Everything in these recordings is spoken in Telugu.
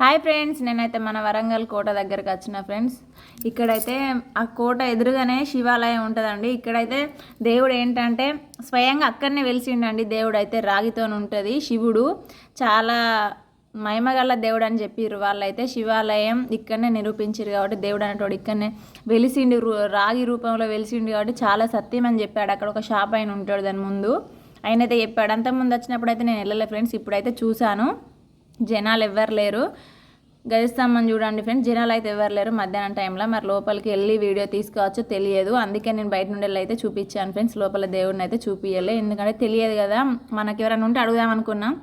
హాయ్ ఫ్రెండ్స్ నేనైతే మన వరంగల్ కోట దగ్గరకు వచ్చిన ఫ్రెండ్స్ ఇక్కడైతే ఆ కోట ఎదురుగానే శివాలయం ఉంటుందండి. ఇక్కడైతే దేవుడు ఏంటంటే స్వయంగా అక్కడనే వెలిసిండండి. దేవుడు అయితే రాగితో ఉంటుంది. శివుడు చాలా మహిమగల దేవుడు అని చెప్పిర్రు. వాళ్ళైతే శివాలయం ఇక్కడనే నిరూపించారు కాబట్టి దేవుడు అనేటోడు ఇక్కడనే వెలిసిండు. రాగి రూపంలో వెలిసిండు కాబట్టి చాలా సత్యం అని చెప్పాడు. అక్కడ ఒక షాప్ అయిన ఉంటాడు దాని ముందు. ఆయన అయితే చెప్పాడు అంత ముందు వచ్చినప్పుడు అయితే నేను వెళ్ళలే ఫ్రెండ్స్ ఇప్పుడైతే చూశాను. జనాలు ఎవ్వరు లేరు. గజస్తంభం చూడండి ఫ్రెండ్స్ జనాలు అయితే ఎవరు లేరు మధ్యాహ్నం టైంలో. మరి లోపలికి వెళ్ళి వీడియో తీసుకోవచ్చో తెలియదు. అందుకే నేను బయట నుండి అయితే చూపించాను ఫ్రెండ్స్. లోపల దేవుడిని అయితే చూపించలే ఎందుకంటే తెలియదు కదా మనకి ఎవరైనా ఉంటే అడుగుదాం అనుకున్నాం.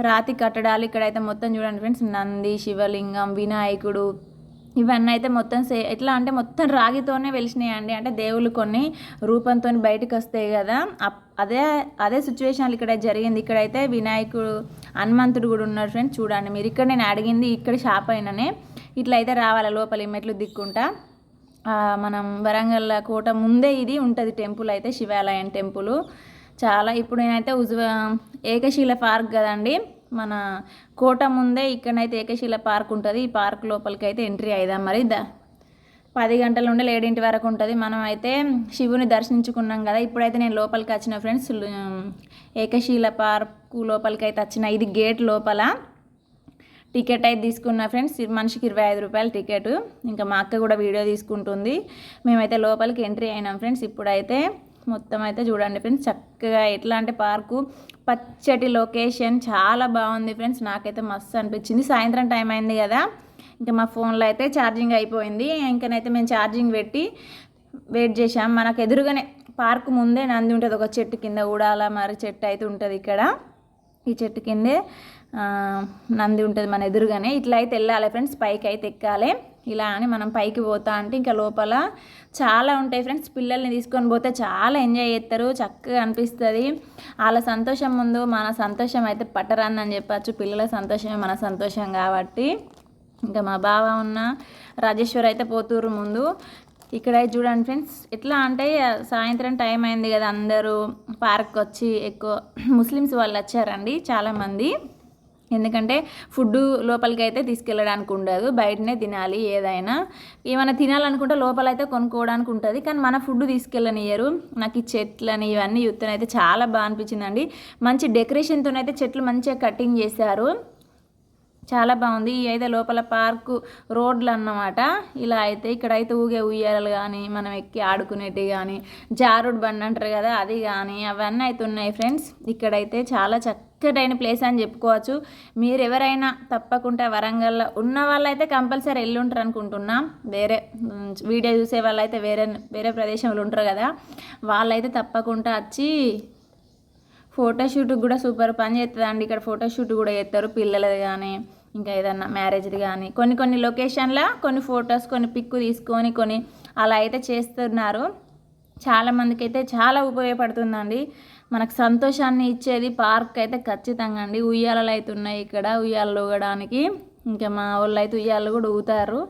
రాతి కట్టడాలు ఇక్కడైతే మొత్తం చూడండి ఫ్రెండ్స్. నంది శివలింగం వినాయకుడు ఇవన్నీ అయితే మొత్తం సే ఎట్లా అంటే మొత్తం రాగితోనే వెలిసినాయండి. అంటే దేవుళ్ళు కొన్ని రూపంతో బయటకు వస్తాయి కదా అప్- అదే అదే సిచ్యువేషన్ ఇక్కడ జరిగింది. ఇక్కడైతే వినాయకుడు హనుమంతుడు కూడా ఉన్నాడు ఫ్రెండ్స్ చూడండి మీరు ఇక్కడ నేను అడిగింది ఇక్కడ షాప్ అయిననే. ఇట్లా అయితే రావాలి లోపలి మెట్లు దిక్కుంటా. మనం వరంగల్ కోట ముందే ఇది ఉంటుంది టెంపుల్ అయితే శివాలయం టెంపుల్. చాలా ఇప్పుడు నేనైతే ఉజ్వ ఏకశీల పార్క్ కదండి. మన కోట ముందే ఇక్కడనైతే ఏకశీల పార్క్ ఉంటుంది. ఈ పార్క్ లోపలికి అయితే ఎంట్రీ అయిదాం మరి? ద పది గంటల నుండి ఏడింటి వరకు ఉంటుంది. మనం అయితే శివుని దర్శించుకున్నాం కదా. ఇప్పుడైతే నేను లోపలికి వచ్చిన ఫ్రెండ్స్ ఏకశీల పార్కు లోపలికి అయితే వచ్చిన ఇది గేట్ లోపల టికెట్ అయితే తీసుకున్న ఫ్రెండ్స్ మనిషికి ఇరవై ఐదు రూపాయలు టికెట్. ఇంకా మా అక్క కూడా వీడియో తీసుకుంటుంది. మేమైతే లోపలికి ఎంట్రీ అయినాం ఫ్రెండ్స్. ఇప్పుడైతే మొత్తం అయితే చూడండి ఫ్రెండ్స్ చక్కగా ఎట్లా అంటే పార్కు పచ్చటి లొకేషన్ చాలా బాగుంది ఫ్రెండ్స్. నాకైతే మస్తు అనిపించింది. సాయంత్రం టైం అయింది కదా. ఇంకా మా ఫోన్లో అయితే ఛార్జింగ్ అయిపోయింది. ఇంకనైతే మేము ఛార్జింగ్ పెట్టి వెయిట్ చేసాం మనకు ఎదురుగానే పార్క్ ముందే నంది ఉంటుంది. ఒక చెట్టు కింద ఊడాల మరి చెట్టు అయితే ఉంటుంది ఇక్కడ. ఈ చెట్టు కిందే నంది ఉంటుంది మన ఎదురుగానే. ఇట్లా అయితే వెళ్ళాలి ఫ్రెండ్స్. పైకి అయితే ఎక్కాలి. ఇలా అని మనం పైకి పోతా అంటే ఇంకా లోపల చాలా ఉంటాయి ఫ్రెండ్స్. పిల్లల్ని తీసుకొని పోతే చాలా ఎంజాయ్ చేస్తారు. చక్కగా అనిపిస్తుంది. వాళ్ళ సంతోషం ముందు మన సంతోషం అయితే పట్టరాందని చెప్పచ్చు. పిల్లల సంతోషమే మన సంతోషం కాబట్టి. ఇంకా మా బావ ఉన్న రాజేశ్వర్ అయితే పోతురు ముందు. ఇక్కడ చూడండి ఫ్రెండ్స్ ఎట్లా అంటే సాయంత్రం టైం అయింది కదా అందరూ పార్క్ వచ్చి ఎక్కువ ముస్లిమ్స్ వాళ్ళు వచ్చారండి చాలామంది. ఎందుకంటే ఫుడ్ లోపలికి అయితే తీసుకెళ్ళడానికి ఉండదు బయటనే తినాలి ఏదైనా. ఏమైనా తినాలనుకుంటే లోపల అయితే కొనుక్కోవడానికి ఉంటుంది కానీ మన ఫుడ్ తీసుకెళ్ళనియరు నాకు ఈ చెట్లని ఇవన్నీ చూస్తేనైతే చాలా బాగా అనిపించిందండి. మంచి డెకరేషన్తోనైతే చెట్లు మంచిగా కటింగ్ చేశారు. చాలా బాగుంది. ఈ అయితే లోపల పార్కు రోడ్లు అన్నమాట. ఇలా అయితే ఇక్కడైతే ఊగే ఉయ్యాలలు కానీ మనం ఎక్కి ఆడుకునేటివి కానీ జారుడు బండి అంటారు కదా అది కానీ అవన్నీ అయితే ఉన్నాయి ఫ్రెండ్స్. ఇక్కడైతే చాలా చక్కటైన ప్లేస్ అని చెప్పుకోవచ్చు. మీరు ఎవరైనా తప్పకుండా వరంగల్లో ఉన్న వాళ్ళైతే కంపల్సరీ వెళ్ళి ఉంటారు అనుకుంటున్నా. వేరే వీడియో చూసే వాళ్ళైతే వేరే వేరే ప్రదేశంలో ఉంటారు కదా. వాళ్ళైతే తప్పకుండా వచ్చి ఫోటోషూట్ కూడా సూపర్ పని చేస్తుంది అండి ఇక్కడ ఫోటోషూట్ కూడా చేస్తారు పిల్లలది కానీ ఇంకా ఏదన్నా మ్యారేజ్ది కానీ కొన్ని కొన్ని లొకేషన్లో కొన్ని ఫొటోస్ కొన్ని పిక్ తీసుకొని కొన్ని అలా అయితే చేస్తున్నారు. చాలామందికి అయితే చాలా ఉపయోగపడుతుందండి. మనకు సంతోషాన్ని ఇచ్చేది పార్క్ అయితే ఖచ్చితంగా అండి. ఉయ్యాలలు అయితే ఉన్నాయి ఇక్కడ ఉయ్యాలలు ఊగడానికి ఇంకా మా వాళ్ళు అయితే ఉయ్యాలు కూడా ఊతారు.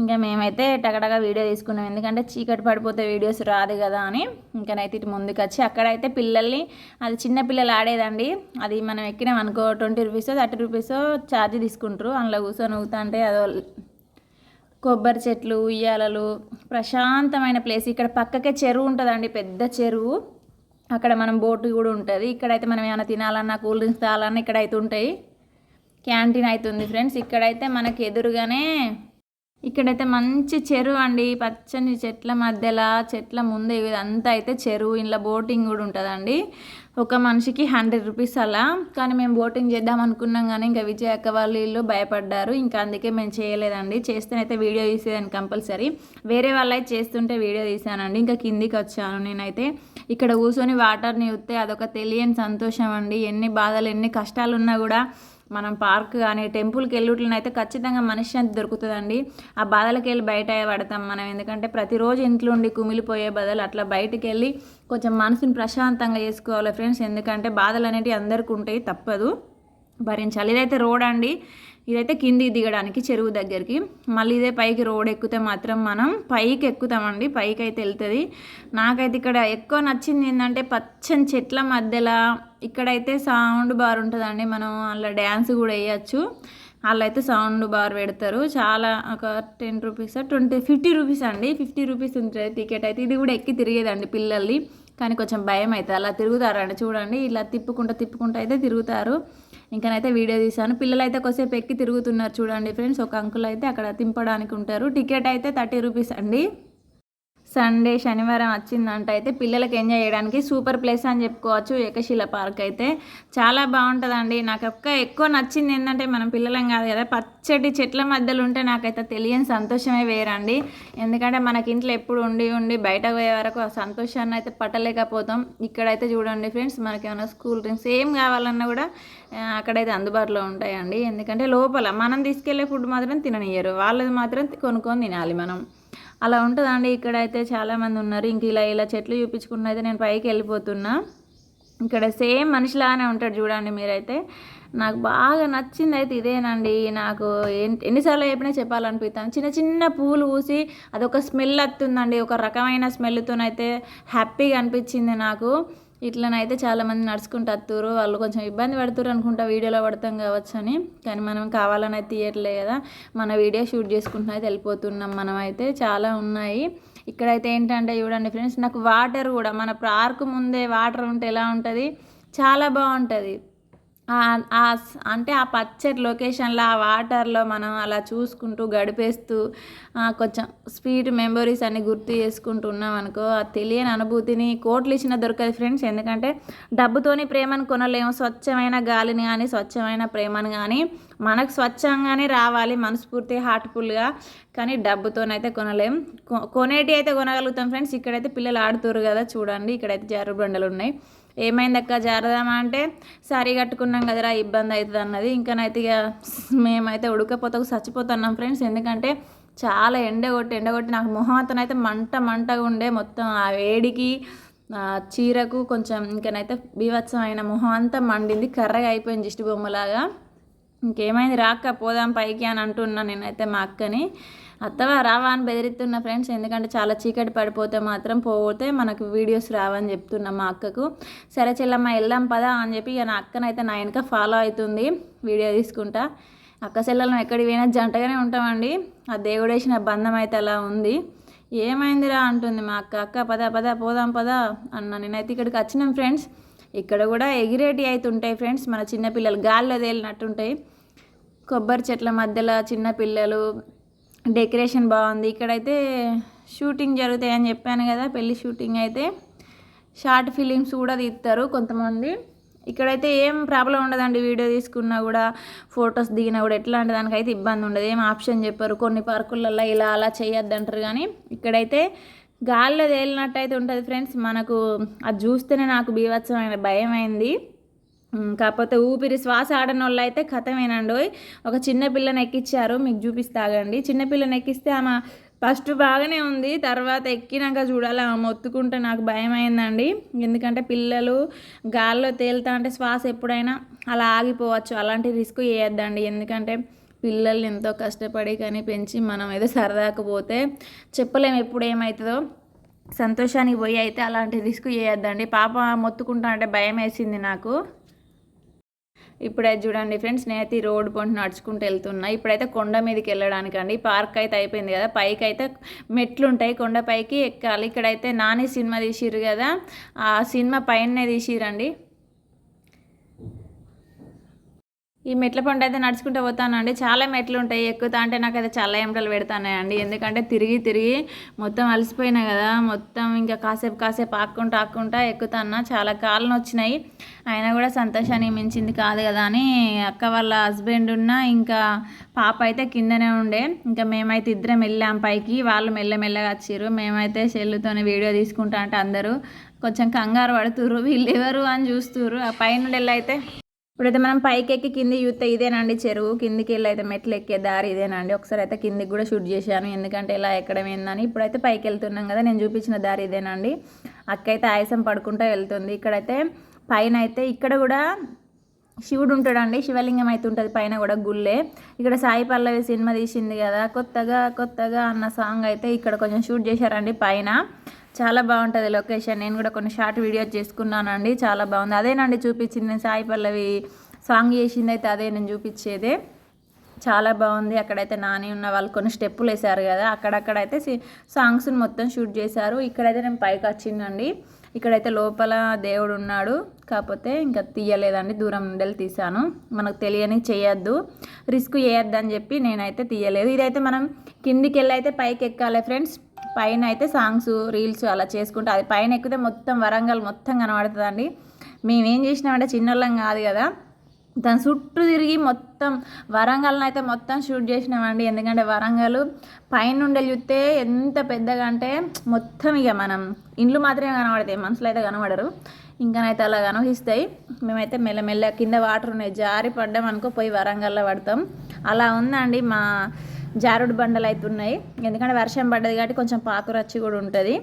ఇంకా మేమైతే టగటగా వీడియో తీసుకున్నాం. ఎందుకంటే చీకటి పడిపోతే వీడియోస్ రాదు కదా అని. ఇంకనైతే ఇటు ముందుకు వచ్చి అక్కడైతే పిల్లల్ని అది చిన్న పిల్లలు ఆడేదండి. అది మనం ఎక్కినాం అనుకో twenty rupees thirty rupees charge తీసుకుంటారు. అందులో కూర్చొని ఊతా అంటే అదో కొబ్బరి చెట్లు ఉయ్యాలలు ప్రశాంతమైన ప్లేస్. ఇక్కడ పక్కకే చెరువు ఉంటుందండి పెద్ద చెరువు. అక్కడ మనం బోటు కూడా ఉంటుంది. ఇక్కడైతే మనం ఏమైనా తినాలన్నా కూల్ డ్రింక్స్ తాగాలన్నా ఇక్కడైతే ఉంటాయి. క్యాంటీన్ అవుతుంది ఫ్రెండ్స్. ఇక్కడైతే మనకి ఎదురుగానే ఇక్కడైతే మంచి చెరువు అండి. పచ్చని చెట్ల మధ్యలో చెట్ల ముందు ఇదంతా అయితే చెరువు. ఇంట్లో బోటింగ్ కూడా ఉంటుందండి. ఒక మనిషికి హండ్రెడ్ రూపీస్ అలా. కానీ మేము బోటింగ్ చేద్దాం అనుకున్నాం కానీ ఇంకా విజయ్ అక్క వాళ్ళు వీళ్ళు భయపడ్డారు. ఇంకా అందుకే మేము చేయలేదండి. చేస్తేనైతే వీడియో తీసేదాన్ని కంపల్సరీ. వేరే వాళ్ళు అయితే చేస్తుంటే వీడియో తీసానండి. ఇంకా కిందికి వచ్చాను నేనైతే. ఇక్కడ కూర్చొని వాటర్ని చూస్తే అదొక తెలియని సంతోషం అండి. ఎన్ని బాధలు ఎన్ని కష్టాలు ఉన్నా కూడా మనం పార్క్ కానీ టెంపుల్కి వెళ్ళుట్లను అయితే ఖచ్చితంగా మనశ్శాంతి దొరుకుతుందండి. ఆ బాధలకి వెళ్ళి బయట పడతాం మనం. ఎందుకంటే ప్రతిరోజు ఇంట్లో ఉండి కుమిలిపోయే బదులు అట్లా బయటికి వెళ్ళి కొంచెం మనసుని ప్రశాంతంగా చేసుకోవాలి ఫ్రెండ్స్. ఎందుకంటే బాధలు అనేటివి అందరికీ ఉంటాయి తప్పదు. భరించాలి. ఇదైతే రోడ్ అండి. ఇదైతే కిందికి దిగడానికి చెరువు దగ్గరికి. మళ్ళీ ఇదే పైకి రోడ్ ఎక్కితే మాత్రం మనం పైకి ఎక్కుతామండి. పైకి అయితే వెళ్తుంది. నాకైతే ఇక్కడ ఎక్కువ నచ్చింది ఏంటంటే పచ్చని చెట్ల మధ్యలో ఇక్కడైతే సౌండ్ బార్ ఉంటుందండి. మనం అలా డ్యాన్స్ కూడా వేయచ్చు. వాళ్ళు అయితే సౌండ్ బార్ పెడతారు. చాలా ఒక ten rupees twenty fifty rupees అండి. ఫిఫ్టీ రూపీస్ ఉంటుంది టికెట్ అయితే. ఇది కూడా ఎక్కి తిరిగేదండి పిల్లల్ని. కానీ కొంచెం భయం అవుతుంది అలా తిరుగుతారండి చూడండి ఇలా తిప్పుకుంటూ తిప్పుకుంటూ అయితే తిరుగుతారు. ఇంకనైతే వీడియో తీశాను. పిల్లలు అయితే కొసేపు ఎక్కి తిరుగుతున్నారు చూడండి ఫ్రెండ్స్. ఒక అంకుల్ అయితే అక్కడ తింపడానికి ఉంటారు. టికెట్ అయితే థర్టీ రూపీస్ అండి. సండే శనివారం వచ్చిందంట. అయితే పిల్లలకి ఎంజాయ్ చేయడానికి సూపర్ ప్లేస్ అని చెప్పుకోవచ్చు. ఏకశిల పార్క్ అయితే చాలా బాగుంటుందండి. నాకు ఒక్క ఎక్కువ నచ్చింది ఏంటంటే మనం పిల్లలం కాదు కదా పచ్చటి చెట్ల మధ్యలో ఉంటే నాకైతే తెలియని సంతోషమే వేరండి. ఎందుకంటే మనకి ఇంట్లో ఎప్పుడు ఉండి ఉండి బయట పోయే వరకు ఆ సంతోషాన్ని అయితే పట్టలేకపోతాం. ఇక్కడైతే చూడండి ఫ్రెండ్స్ మనకి ఏమైనా స్కూల్ డ్రింక్స్ ఏం కావాలన్నా కూడా అక్కడైతే అందుబాటులో ఉంటాయండి. ఎందుకంటే లోపల మనం తీసుకెళ్ళే ఫుడ్ మాత్రం తిననియరు వాళ్ళది మాత్రం కొనుక్కొని తినాలి మనం. అలా ఉంటుందండి. ఇక్కడైతే చాలామంది ఉన్నారు. ఇంక ఇలా ఇలా చెట్లు చూపించుకున్న అయితే నేను పైకి వెళ్ళిపోతున్నా. ఇక్కడ సేమ్ మనిషిలాగానే ఉంటాడు చూడండి మీరైతే. నాకు బాగా నచ్చింది అయితే ఇదేనండి. నాకు ఎన్నిసార్లు చెప్పినా చెప్పాలనిపిస్తాను చిన్న చిన్న పూలు పూసి అదొక స్మెల్ వస్తుందండి. ఒక రకమైన స్మెల్తోనైతే హ్యాపీగా అనిపించింది నాకు. ఇట్లనైతే చాలామంది నడుచుకుంటూ వస్తారు వాళ్ళు కొంచెం ఇబ్బంది పడుతురు అనుకుంటా వీడియోలో పడతాం కావచ్చు అని. కానీ మనం కావాలని అయితే తీయట్లే కదా. మన వీడియో షూట్ చేసుకుంటున్నా అయితే వెళ్ళిపోతున్నాం మనం అయితే చాలా ఉన్నాయి. ఇక్కడైతే ఏంటంటే చూడండి ఫ్రెండ్స్ నాకు వాటర్ కూడా మన పార్క్ ముందే వాటర్ ఉంటే ఎలా ఉంటుంది? చాలా బాగుంటుంది. అంటే ఆ పచ్చటి లొకేషన్లో ఆ వాటర్లో మనం అలా చూసుకుంటూ గడిపేస్తూ కొంచెం స్వీట్ మెమొరీస్ అన్ని గుర్తు చేసుకుంటూ ఉన్నాం అనుకో ఆ తెలియని అనుభూతిని కోట్లు ఇచ్చిన దొరకదు ఫ్రెండ్స్. ఎందుకంటే డబ్బుతోని ప్రేమను కొనలేము. స్వచ్ఛమైన గాలిని కానీ స్వచ్ఛమైన ప్రేమను కానీ మనకు స్వచ్ఛంగానే రావాలి మనస్ఫూర్తి హార్ట్ఫుల్గా. కానీ డబ్బుతోనైతే కొనలేం. కొ- కొనేటి అయితే కొనగలుగుతాం ఫ్రెండ్స్. ఇక్కడైతే పిల్లలు ఆడుతురు కదా చూడండి. ఇక్కడైతే జారు బండలు ఉన్నాయి. ఏమైంది అక్క జారదామా అంటే సారీ కట్టుకున్నాం కదరా ఇబ్బంది అవుతుంది అన్నది ఇంకనైతే ఇక మేమైతే ఉడకపోతకు చచ్చిపోతున్నాం ఫ్రెండ్స్. ఎందుకంటే చాలా ఎండ కొట్టి ఎండ కొట్టి నాకు మొహం అతనైతే మంట మంటగా ఉండే మొత్తం. ఆ వేడికి చీరకు కొంచెం ఇంకనైతే బీభత్సమైన మొహం అంతా మండింది. కర్రగా అయిపోయింది జిష్టి బొమ్మలాగా ఇంకేమైంది? రాక్క పోదాం పైకి అని అంటున్నా నేనైతే మా అక్కని. అత్తవా రావా అని బెదిరిస్తున్న ఫ్రెండ్స్ ఎందుకంటే చాలా చీకటి పడిపోతే మాత్రం పోతే మనకు వీడియోస్ రావని చెప్తున్నా మా అక్కకు. సరే చెల్లమ్మ వెళ్దాం పదా అని చెప్పి ఇక నా అక్కనైతే నా వెనక ఫాలో అవుతుంది వీడియో తీసుకుంటా. అక్క చెల్లెలను ఎక్కడికి పోయినా జంటగానే ఉంటామండి. ఆ దేవుడేసిన బంధం అయితే అలా ఉంది. ఏమైందిరా అంటుంది మా అక్క. అక్క పద పద పోదాం పదా అన్న. నేనైతే ఇక్కడికి వచ్చినాం ఫ్రెండ్స్. ఇక్కడ కూడా ఎగిరేటి అవుతుంటాయి ఫ్రెండ్స్. మన చిన్నపిల్లలు గాల్లో తేలినట్టుంటాయి కొబ్బరి చెట్ల మధ్యలో చిన్నపిల్లలు డెకరేషన్ బాగుంది. ఇక్కడైతే షూటింగ్ జరుగుతాయి అని చెప్పాను కదా పెళ్ళి షూటింగ్ అయితే. షార్ట్ ఫిలిమ్స్ కూడా తీస్తారు కొంతమంది. ఇక్కడైతే ఏం ప్రాబ్లం ఉండదండి వీడియో తీసుకున్నా కూడా ఫొటోస్ దిగినా కూడా ఎట్లాంటి దానికైతే ఇబ్బంది ఉండదు. ఏం ఆప్షన్ చెప్పారు. కొన్ని పార్కులలో ఇలా అలా చేయొద్దు అంటారు కానీ ఇక్కడైతే గాల్లో తేలినట్టు అయితే ఉంటుంది ఫ్రెండ్స్. మనకు అది చూస్తేనే నాకు బీవత్సమైన భయం అయింది కాకపోతే ఊపిరి శ్వాస ఆడని వాళ్ళు అయితే కథమేనండి ఒక చిన్న పిల్లని ఎక్కిచ్చారు మీకు చూపిస్తాగండి. చిన్నపిల్లని ఎక్కిస్తే ఆమె ఫస్ట్ బాగానే ఉంది తర్వాత ఎక్కినాక చూడాలి ఆమె మొత్తుకుంటే నాకు భయం అయిందండి ఎందుకంటే పిల్లలు గాల్లో తేలుతా అంటే శ్వాస ఎప్పుడైనా అలా ఆగిపోవచ్చు అలాంటి రిస్క్ చేయొద్దండి ఎందుకంటే పిల్లల్ని ఎంతో కష్టపడి కానీ పెంచి మనం ఏదో సరదాకు పోతే చెప్పలేము ఎప్పుడు ఏమవుతుందో సంతోషానికి పోయి అయితే అలాంటి రిస్క్ చేయొద్దండి పాప మొత్తుకుంటా అంటే భయం వేసింది నాకు. ఇప్పుడైతే చూడండి ఫ్రెండ్స్ నేనైతే ఈ రోడ్డు పొంటి నడుచుకుంటూ వెళ్తున్నా. ఇప్పుడైతే కొండ మీదకి వెళ్ళడానికి అండి. పార్క్ అయితే అయిపోయింది కదా పైకి అయితే మెట్లు ఉంటాయి కొండ పైకి ఎక్కాలి. ఇక్కడైతే నాని సినిమా తీసిర్రు కదా ఆ సినిమా పైననే తీసిరండి ఈ మెట్ల పండు అయితే నడుచుకుంటూ పోతానండి. చాలా మెట్లు ఉంటాయి ఎక్కుతా అంటే నాకు అయితే చాలా ఎంటలు పెడతానండి ఎందుకంటే తిరిగి తిరిగి మొత్తం అలసిపోయినా కదా మొత్తం ఇంకా కాసేపు కాసేపు ఆక్కుంటూ ఆక్కుంటా ఎక్కుతాను చాలా కాళ్ళు వచ్చినాయి అయినా కూడా సంతోషాన్ని మించింది కాదు కదా అని అక్క వాళ్ళ హస్బెండ్ ఉన్న ఇంకా పాప అయితే కిందనే ఉండే. ఇంకా మేమైతే ఇద్దరం వెళ్ళాం పైకి. వాళ్ళు మెల్లమెల్లగా వచ్చారు మేమైతే సెల్లుతోనే వీడియో తీసుకుంటా అంటే అందరూ కొంచెం కంగారు పడుతుర్రు. వీళ్ళు ఎవరు అని చూస్తురు ఆ పైన అయితే ఇప్పుడైతే మనం పైకి ఎక్కి కింది చూస్తే ఇదేనండి చెరువు కిందికి వెళ్ళి అయితే మెట్లు ఎక్కే దారి ఇదేనండి. ఒకసారి అయితే కిందికి కూడా షూట్ చేశాను ఎందుకంటే ఇలా ఎక్కడం ఏందని. ఇప్పుడైతే పైకి వెళ్తున్నాం కదా నేను చూపించిన దారి ఇదేనండి. అక్క అయితే ఆయాసం పడుకుంటూ వెళ్తుంది. ఇక్కడైతే పైన అయితే ఇక్కడ కూడా శివుడు ఉంటాడండి శివలింగం అయితే ఉంటుంది పైన కూడా గుళ్ళే. ఇక్కడ సాయి పల్లవి సినిమా తీసింది కదా కొత్తగా కొత్తగా అన్న సాంగ్ అయితే ఇక్కడ కొంచెం షూట్ చేశారండి పైన. చాలా బాగుంటుంది లొకేషన్. నేను కూడా కొన్ని షార్ట్ వీడియోస్ చేసుకున్నానండి. చాలా బాగుంది. అదేనండి చూపించింది నేను సాయి పల్లవి సాంగ్ చేసింది అయితే అదే నేను చూపించేదే. చాలా బాగుంది. అక్కడైతే నాని ఉన్న వాళ్ళు కొన్ని స్టెప్పులు వేశారు కదా అక్కడక్కడైతే సాంగ్స్ని మొత్తం షూట్ చేశారు. ఇక్కడైతే నేను పైకి వచ్చిందండి. ఇక్కడైతే లోపల దేవుడు ఉన్నాడు. కాకపోతే ఇంకా తీయలేదండి. దూరం నుండి తీశాను. మనకు తెలియని చేయొద్దు. రిస్క్ చేయొద్దు అని చెప్పి నేనైతే తీయలేదు. ఇదైతే మనం కిందికి వెళ్ళి అయితే పైకి ఎక్కాలి ఫ్రెండ్స్. పైన అయితే సాంగ్స్ రీల్స్ అలా చేసుకుంటూ అది పైన ఎక్కితే మొత్తం వరంగల్ మొత్తం కనబడుతుందండి. మేమేం చేసినామంటే చిన్నోళ్ళం కాదు కదా దాని చుట్టూ తిరిగి మొత్తం వరంగల్ని అయితే మొత్తం షూట్ చేసినామండి. ఎందుకంటే వరంగల్ పైన ఉండే చూస్తే ఎంత పెద్దగా అంటే మొత్తం ఇక మనం ఇండ్లు మాత్రమే కనబడతాయి మనుషులు అయితే కనబడరు. ఇంకానైతే అలా కనిపిస్తాయి. మేమైతే మెల్లమెల్ల కింద వాటర్ ఉన్నాయి జారి పడ్డాం అనుకో పోయి వరంగల్లో పడతాం. అలా ఉందండి మా జారుడు బండలు అయితే ఉన్నాయి. ఎందుకంటే వర్షం పడ్డది కాబట్టి కొంచెం పాకురచ్చి కూడా ఉంటుంది.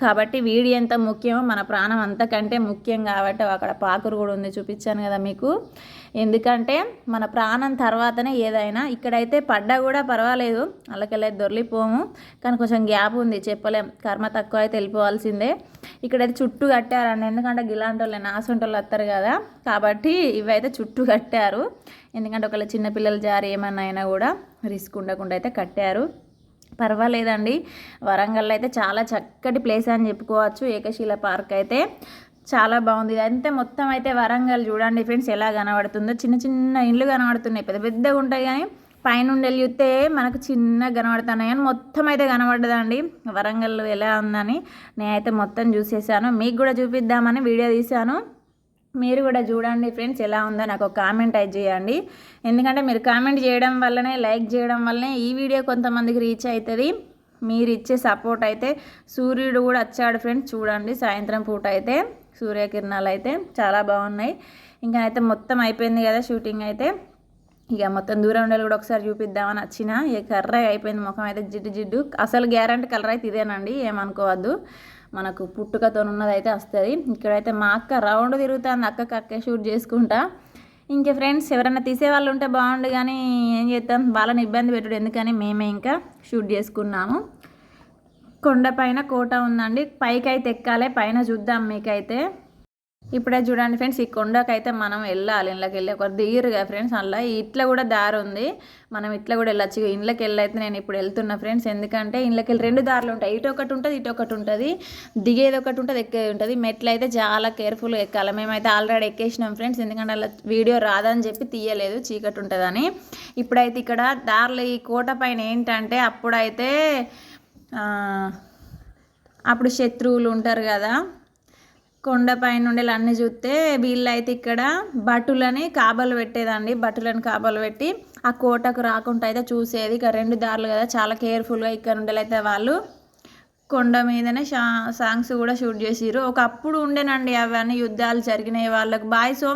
కాబట్టి వీడి ఎంత ముఖ్యమో మన ప్రాణం అంతకంటే ముఖ్యం కాబట్టి అక్కడ పాకురు కూడా ఉంది చూపించాను కదా మీకు. ఎందుకంటే మన ప్రాణం తర్వాతనే ఏదైనా ఇక్కడైతే పడ్డా కూడా పర్వాలేదు. అల్లకెళ్ళి దొరికిపోము కానీ కొంచెం గ్యాప్ ఉంది చెప్పలేం. కర్మ తక్కువ అయితే వెళ్ళిపోవాల్సిందే. ఇక్కడైతే చుట్టూ కట్టారండి. ఎందుకంటే గిలాంటి వాళ్ళు నాసంటోళ్ళు వస్తారు కదా. కాబట్టి ఇవైతే చుట్టూ కట్టారు. ఎందుకంటే ఒకవేళ చిన్నపిల్లలు జారి ఏమన్నా అయినా కూడా. రిస్క్ ఉండకుండా అయితే కట్టారు. పర్వాలేదండి. వరంగల్ అయితే చాలా చక్కటి ప్లేస్ అని చెప్పుకోవచ్చు. ఏకశీల పార్క్ అయితే చాలా బాగుంది. అంతే మొత్తం అయితే వరంగల్ చూడండి ఫ్రెండ్స్ ఎలా కనబడుతుందో. చిన్న చిన్న ఇండ్లు కనబడుతున్నాయి. పెద్ద పెద్దగా ఉంటాయి కానీ పైనుండి వెళ్ళితే చూస్తే మనకు చిన్నగా కనబడుతున్నాయి కానీ మొత్తం అయితే కనబడదండి. వరంగల్ ఎలా ఉందని నేనైతే మొత్తం చూసేసాను. మీకు కూడా చూపిద్దామని వీడియో తీశాను. మీరు కూడా చూడండి ఫ్రెండ్స్ ఎలా ఉందో నాకు ఒక కామెంట్ అయితే చేయండి. ఎందుకంటే మీరు కామెంట్ చేయడం వల్లనే లైక్ చేయడం వల్లనే ఈ వీడియో కొంతమందికి రీచ్ అవుతుంది. మీరు ఇచ్చే సపోర్ట్ అయితే సూర్యుడు కూడా వచ్చాడు ఫ్రెండ్స్ చూడండి సాయంత్రం పూట అయితే సూర్యకిరణాలు అయితే చాలా బాగున్నాయి. ఇంకా అయితే మొత్తం అయిపోయింది కదా షూటింగ్ అయితే. ఇక మొత్తం దూరం ఉండాలి కూడా ఒకసారి చూపిద్దామని వచ్చిన. ఇక కర్ర అయిపోయింది ముఖం అయితే జిడ్డు జిడ్డు. అసలు గ్యారంటీ కలర్ అయితే ఇదేనండి ఏమనుకోవద్దు. మనకు పుట్టుకతో ఉన్నదైతే వస్తుంది. ఇక్కడైతే మా అక్క రౌండ్ తిరుగుతుంది అక్కకి అక్కే షూట్ చేసుకుంటా. ఇంకా ఫ్రెండ్స్ ఎవరైనా తీసే వాళ్ళు ఉంటే బాగుండు కానీ ఏం చేద్దాం? వాళ్ళని ఇబ్బంది పెట్టుడు ఎందుకని మేమే ఇంకా షూట్ చేసుకున్నాము. కొండపైన కోట ఉందండి. పైకి అయితే ఎక్కాలి పైన చూద్దాం మీకైతే. ఇప్పుడే చూడండి ఫ్రెండ్స్ ఈ కొండకైతే మనం వెళ్ళాలి ఇళ్ళకి వెళ్ళి ఒక దిగిరుగా ఫ్రెండ్స్ అలా ఇట్లా కూడా దారి ఉంది. మనం ఇట్లా కూడా వెళ్ళచ్చు. ఇళ్ళకి వెళ్ళైతే నేను ఇప్పుడు వెళ్తున్నా ఫ్రెండ్స్ ఎందుకంటే ఇళ్ళకి వెళ్ళి రెండు దారులు ఉంటాయి. ఇటు ఒకటి ఉంటుంది ఇటు ఒకటి ఉంటుంది. దిగేది ఒకటి ఉంటుంది ఎక్కేది ఉంటుంది. మెట్లు అయితే చాలా కేర్ఫుల్గా ఎక్కాలి. మేమైతే ఆల్రెడీ ఎక్కేసినాం ఫ్రెండ్స్ ఎందుకంటే అలా వీడియో రాదని చెప్పి తీయలేదు చీకటి ఉంటుందని. ఇప్పుడైతే ఇక్కడ దారులు ఈ కోట పైన ఏంటంటే అప్పుడైతే అప్పుడు శత్రువులు ఉంటారు కదా. కొండపై నుండి అన్ని చూస్తే వీళ్ళైతే ఇక్కడ బటులని కాబలు పెట్టేదండి. బటులని కాబలు పెట్టి ఆ కోటకు రాకుండా అయితే చూసేది. ఇక రెండు దారులు కదా చాలా కేర్ఫుల్గా ఇక్కడ నుండి అయితే వాళ్ళు. కొండ మీదనే సాంగ్స్ కూడా షూట్ చేసిరు ఒకప్పుడు ఉండేనండి అవన్నీ యుద్ధాలు జరిగినాయి వాళ్ళకు. Bye so